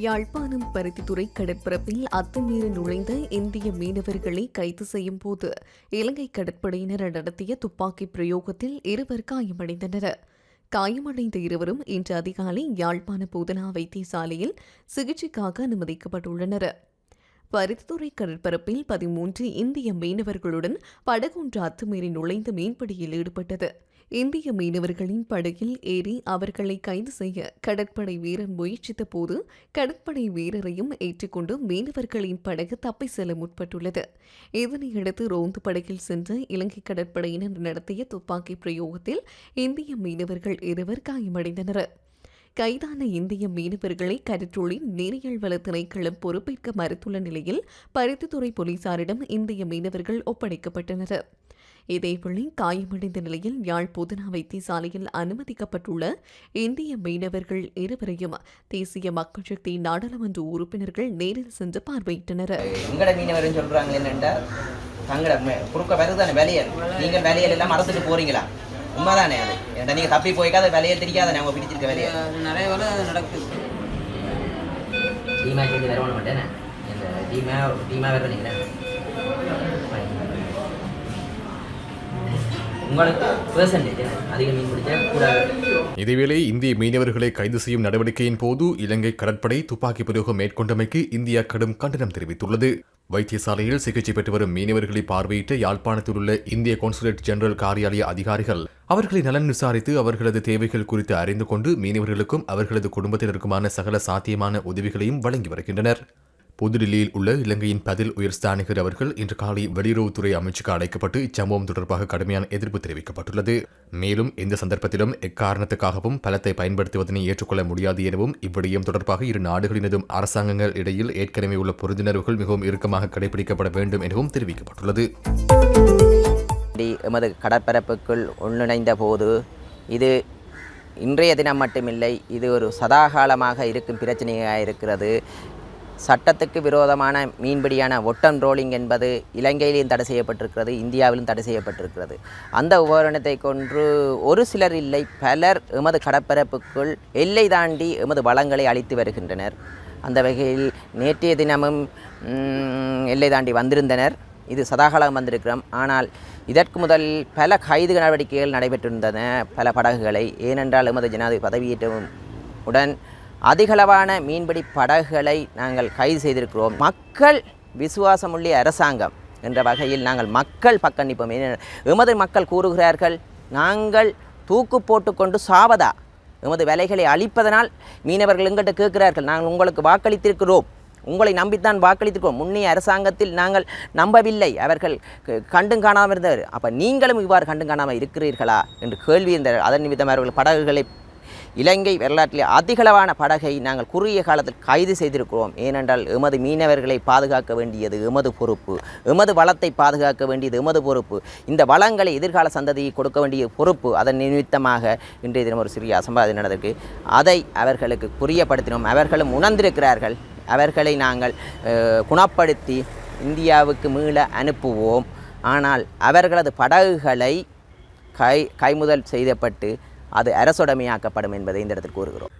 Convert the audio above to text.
யாழ்ப்பாணம் பருத்தித்துறை கடற்பரப்பில் அத்துமீறி நுழைந்த இந்திய மீனவர்களை கைது செய்யும் போது இலங்கை கடற்படையினர் நடத்திய துப்பாக்கி பிரயோகத்தில் இருவர் காயமடைந்தனர். காயமடைந்த இருவரும் இன்று அதிகாலை யாழ்ப்பாண போதனா வைத்தியசாலையில் சிகிச்சைக்காக அனுமதிக்கப்பட்டுள்ளனர். பருத்தித்துறை கடற்பரப்பில் பதிமூன்று இந்திய மீனவர்களுடன் படகொன்று அத்துமீறி நுழைந்து மீன்பிடியில் ஈடுபட்டது. இந்திய மீனவர்களின் படகில் ஏறி அவர்களை கைது செய்ய கடற்படை வீரர் முயற்சித்த போது கடற்படை வீரரையும் ஏற்றுக்கொண்டு மீனவர்களின் படகு தப்பி செல்ல முற்பட்டுள்ளது. இதனையடுத்து ரோந்து படகில் சென்ற இலங்கை கடற்படையினர் நடத்திய துப்பாக்கி பிரயோகத்தில் இந்திய மீனவர்கள் இருவர் காயமடைந்தனர். கைதான இந்திய மீனவர்களை கடற்றொழில் நீரியல் வள திணைக்களம் பொறுப்பேற்க மறுத்துள்ள நிலையில் பருத்தித்துறை போலீசாரிடம் இந்திய மீனவர்கள் ஒப்படைக்கப்பட்டனர். இதேவேளை காயமடைந்த நிலையில் யாழ் பொதுனா வைத்தியசாலையில் அனுமதிக்கப்பட்டுள்ள இந்திய மீனவர்கள் இருவரையும் தேசிய மக்கள் சக்தி நாடாளுமன்ற உறுப்பினர்கள் நேரில் சென்று பார்வையிட்டனர். தங்கட குறுக்க வருதானே வேலையல். நீங்கள் வேலையல் எல்லாம் மறந்துட்டு போறீங்களா? உண்மைதானே அது. ஏன்டா நீங்க தப்பி போய்க்காத வேலையல் தெரியாதானே அவங்க பிடிச்சிருக்க வேலையை நிறைய வேலை நடக்குது டீமா சேர்ந்து மாட்டேனே? இந்த டீமா டீமா வேற பண்ணிக்கிறேன் உங்களுக்கு பெர்சன்டேஜ் அதிக மீன் இதேவேளை இந்திய மீனவர்களை கைது செய்யும் நடவடிக்கையின் போது இலங்கை கடற்படை துப்பாக்கி பிரயோகம் மேற்கொண்டமைக்கு இந்தியா கடும் கண்டனம் தெரிவித்துள்ளது. வைத்தியசாலையில் சிகிச்சை பெற்று வரும் மீனவர்களை பார்வையிட்ட யாழ்ப்பாணத்தில் உள்ள இந்திய கான்சுலேட் ஜெனரல் காரியாலய அதிகாரிகள் அவர்களை நலன் விசாரித்து அவர்களது தேவைகள் குறித்து அறிந்து கொண்டு மீனவர்களுக்கும் அவர்களது குடும்பத்தினருக்குமான சகல சாத்தியமான உதவிகளையும் வழங்கி வருகின்றனர். புதுடில்லியில் உள்ள இலங்கையின் பதில் உயர்ஸ்தானிகர் அவர்கள் இன்று காலை வெளியுறவுத்துறை அமைச்சுக்கு அழைக்கப்பட்டு இச்சம்பவம் தொடர்பாக கடுமையான எதிர்ப்பு தெரிவிக்கப்பட்டுள்ளது. மேலும் எந்த சந்தர்ப்பத்திலும் எக்காரணத்துக்காகவும் பலத்தை பயன்படுத்துவதனை ஏற்றுக்கொள்ள முடியாது எனவும் இவ்விடயம் தொடர்பாக இரு நாடுகளினதும் அரசாங்கங்கள் இடையில் ஏற்கனவே உள்ள புரிந்துணர்வுகள் மிகவும் இறுக்கமாக கடைபிடிக்கப்பட வேண்டும் எனவும் தெரிவிக்கப்பட்டுள்ளது. எமது கடற்பரப்புக்குள் ஒன்றிணைந்த போது இது இன்றைய தினம் மட்டுமில்லை இது ஒரு சதாகாலமாக இருக்கும் பிரச்சனையாக இருக்கிறது சட்டத்துக்கு விரோதமான மீன்பிடியான ஒட்டன் ரோலிங் என்பது இலங்கையிலும் தடை செய்யப்பட்டிருக்கிறது இந்தியாவிலும் தடை செய்யப்பட்டிருக்கிறது. அந்த உபகரணத்தை கொன்று ஒரு சிலர் இல்லை பலர் எமது கடற்பரப்புக்குள் எல்லை தாண்டி எமது வளங்களை அளித்து வருகின்றனர். அந்த வகையில் நேற்றைய தினமும் எல்லை தாண்டி வந்திருந்தனர். இது சதாகாலம் வந்திருக்கிறோம். ஆனால் இதற்கு முதல் பல கைது நடவடிக்கைகள் நடைபெற்றிருந்தன பல படகுகளை. ஏனென்றால் எமது ஜனாதிபதி பதவியேற்றவும் உடன் அதிகளவான மீன்பிடி படகுகளை நாங்கள் கைது செய்திருக்கிறோம். மக்கள் விசுவாசமுள்ளிய அரசாங்கம் என்ற வகையில் நாங்கள் மக்கள் பக்கம் நிற்போம் எமது மக்கள் கூறுகிறார்கள் நாங்கள் தூக்கு போட்டுக்கொண்டு சாவதா? எமது வேலைகளை அழிப்பதனால்? மீனவர்கள் எங்கிட்ட கேட்கிறார்கள் நாங்கள் உங்களுக்கு வாக்களித்திருக்கிறோம். உங்களை நம்பித்தான் வாக்களித்திருக்கிறோம். முன்னைய அரசாங்கத்தில் நாங்கள் நம்பவில்லை. அவர்கள் கண்டும் காணாமல் இருந்தவர். அப்போ நீங்களும் இவ்வாறு கண்டும் காணாமல் இருக்கிறீர்களா? என்று கேள்வி இருந்தார் அதன் நிமித்தம் அவர்கள் படகுகளை இலங்கை வரலாற்றிலே அதிகளவான படகை நாங்கள் குறுகிய காலத்தில் கைது செய்திருக்கிறோம். ஏனென்றால் எமது மீனவர்களை பாதுகாக்க வேண்டியது எமது பொறுப்பு. எமது வளத்தை பாதுகாக்க வேண்டியது எமது பொறுப்பு. இந்த வளங்களை எதிர்கால சந்ததியை கொடுக்க வேண்டிய பொறுப்பு அதன் நிமித்தமாக இன்றைய தினம் ஒரு சிறிய அசம்பாதி நடந்திருக்கு. அதை அவர்களுக்கு புரியப்படுத்தினோம். அவர்களும் உணர்ந்திருக்கிறார்கள். அவர்களை நாங்கள் குணப்படுத்தி இந்தியாவுக்கு மீள அனுப்புவோம். ஆனால் அவர்களது படகுகளை கை கைமுதல் செய்யப்பட்டு அது அரசுடைமையாக்கப்படும் என்பதை இந்த இடத்தில் கூறுகிறோம்.